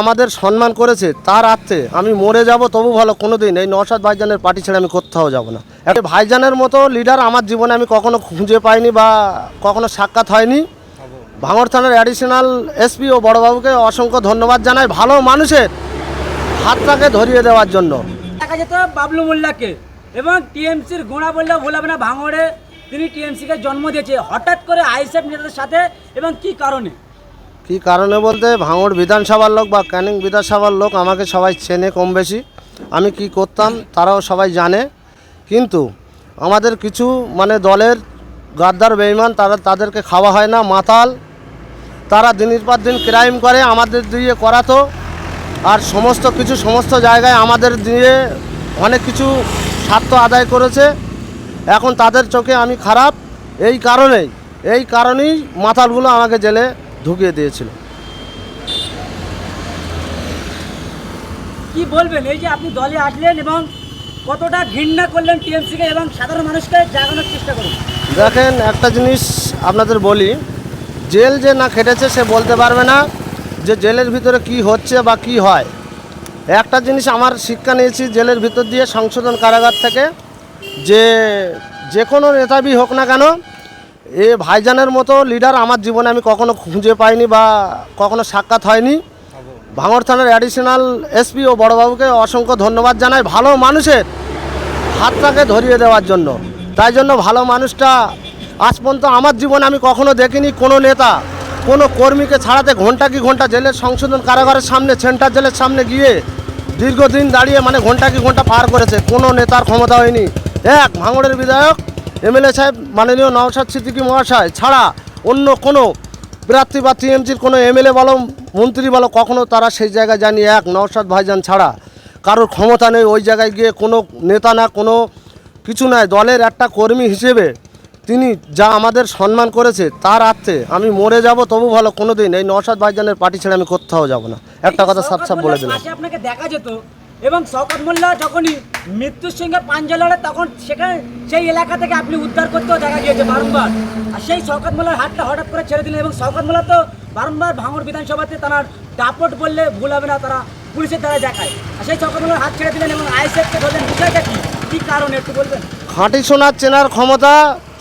আমাদের সম্মান করেছে তার আর্থে আমি মরে যাব, তবু ভালো কোনো দিন এই নওশাদ ভাইজানের পার্টি ছেড়ে আমি কোথাও যাব না। একটা ভাইজানের মতো লিডার আমার জীবনে আমি কখনো খুঁজে পাইনি বা কখনো সাক্ষাৎ হয়নি। ভাঙড় থানার অ্যাডিশনাল এসপি ও বড়বাবুকে অসংখ্য ধন্যবাদ জানাই ভালো মানুষের হাতটাকে ধরিয়ে দেওয়ার জন্য। দেখা যেত বাবলু মোল্লাকে এবং টিএমসির গোড়া বললেও ভুল হবে না, ভাঙড়ে তিনি টিএমসিকে জন্ম দিয়েছে। হঠাৎ করে আইএসএফ নেতাদের সাথে এবং কি কারণে? কী কারণে বলতে, ভাঙড় বিধানসভার লোক বা ক্যানিং বিধানসভার লোক আমাকে সবাই চেনে কম বেশি। আমি কি করতাম তারাও সবাই জানে। কিন্তু আমাদের কিছু মানে দলের গাদ্দার বেইমান তারা তাদেরকে খাওয়া হয় না, মাতাল। তারা দিনের পর দিন ক্রাইম করে, আমাদের দিয়ে করাতো। আর সমস্ত কিছু, সমস্ত জায়গায় আমাদের দিয়ে অনেক কিছু স্বার্থ আদায় করেছে। এখন তাদের চোখে আমি খারাপ। এই কারণেই এই কারণেই মাতালগুলো আমাকে জেলে। ঢুকিয়ে দিয়েছিল। কি বলবেন? এই যে আপনি দলে আসলেন এবং কতটা ঘৃণা করলেন টিএমসিকে এবং সাধারণ মানুষকে জাগানোর চেষ্টা করুন। দেখেন একটা জিনিস আপনাদের বলি জেল যে না খেটেছে সে বলতে পারবে না যে জেলের ভিতরে কি হচ্ছে বা কি হয়। একটা জিনিস আমার শিক্ষা নিয়েছি জেলের ভিতর দিয়ে সংশোধন কারাগার থেকে যে যে কোনো নেতাবি হোক না কেন এ ভাইজানের মতো লিডার আমার জীবনে আমি কখনো খুঁজে পাইনি বা কখনো সাক্ষাৎ হয়নি। ভাঙড় থানার অ্যাডিশনাল এসপি ও বড়বাবুকে অসংখ্য ধন্যবাদ জানাই ভালো মানুষের হাতটাকে ধরিয়ে দেওয়ার জন্য। তাই জন্য ভালো মানুষটা আজ পর্যন্ত আমার জীবনে আমি কখনো দেখিনি। কোনো নেতা, কোনো কর্মীকে ছাড়াতে ঘণ্টা কি ঘণ্টা জেলের সংশোধন কারাগারের সামনে সেন্টার জেলের সামনে গিয়ে দীর্ঘদিন দাঁড়িয়ে মানে ঘণ্টা কি ঘণ্টা পার করেছে। কোনো নেতার ক্ষমতা হয়নি। এক, ভাঙড়ের বিধায়ক এমএলএ সাহেব মাননীয় নওশাদ সিদ্দিকী মহাশয় ছাড়া অন্য কোনো প্রার্থী বা টিএমসির কোনো এমএলএ বলো মন্ত্রী বলো কখনো তারা সেই জায়গায় জানি এক নওশাদ ভাইজান ছাড়া। কারোর ক্ষমতা নেই ওই জায়গায় গিয়ে কোনো নেতা না কোনো কিছু নাই। দলের একটা কর্মী হিসেবে তিনি যা আমাদের সম্মান করেছে তার আর্থে আমি মরে যাব তবু ভালো কোনো দিন এই নওশাদ ভাইজানের পার্টি ছেড়ে আমি কোথাও যাব না। একটা কথা সাপ সাপ বলে দিলাম। আপনাকে দেখা যেত। এবং শওকত মোল্লা যখনই মৃত্যুর সঙ্গে পাঞ্জা তখন সেখানে সেই এলাকা থেকে আপনি উদ্ধার করতেও দেখা গিয়েছে বারংবার। আর সেই শওকত মোল্লার হাতটা হঠাৎ করে ছেড়ে দিলেন এবং শওকত মোল্লা তো বারংবার ভাঙর বিধানসভাতে তারা দাপট বললে ভুল হবে না, তারা পুলিশের দ্বারা দেখায়। আর সেই শওকত মোল্লার হাত ছেড়ে দিলেন এবং আইএসএফকে ধরলেন। বিষয়টা কি? কী কারণে? একটু বলবেন। খাঁটি সোনার চেনার ক্ষমতা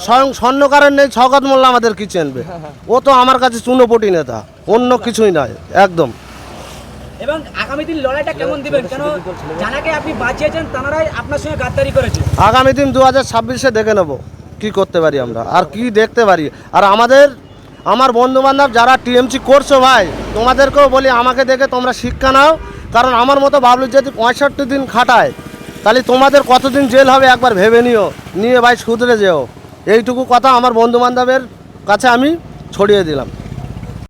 স্বয়ং স্বর্ণকারের নেই ছগত মোল্লা আমাদের কি চেনবে? ও তো আমার কাছে চুনোপটি নেতা, অন্য কিছুই নয়, একদম। এবং আগামী দিন লড়াইটা কেমন দিবেন? কেন জানাকে আপনি বাঁচিয়েছেন তারাই আপনার সঙ্গে গাদ্দারি করেছে। আগামী দিন দু হাজার ছাব্বিশে দেখে নেব কি করতে পারি আমরা আর কি দেখতে পারি। আর আমাদের আমার বন্ধু বান্ধব যারা টিএমসি করছ ভাই তোমাদেরকেও বলি আমাকে দেখে তোমরা শিক্ষা নাও কারণ আমার মতো বাবলু যদি পঁয়ষট্টি দিন খাটায় তাহলে তোমাদের কতদিন জেল হবে একবার ভেবে নিও নিয়ে ভাই শুধরে যেও। এইটুকু কথা আমার বন্ধু বান্ধবের কাছে আমি ছড়িয়ে দিলাম।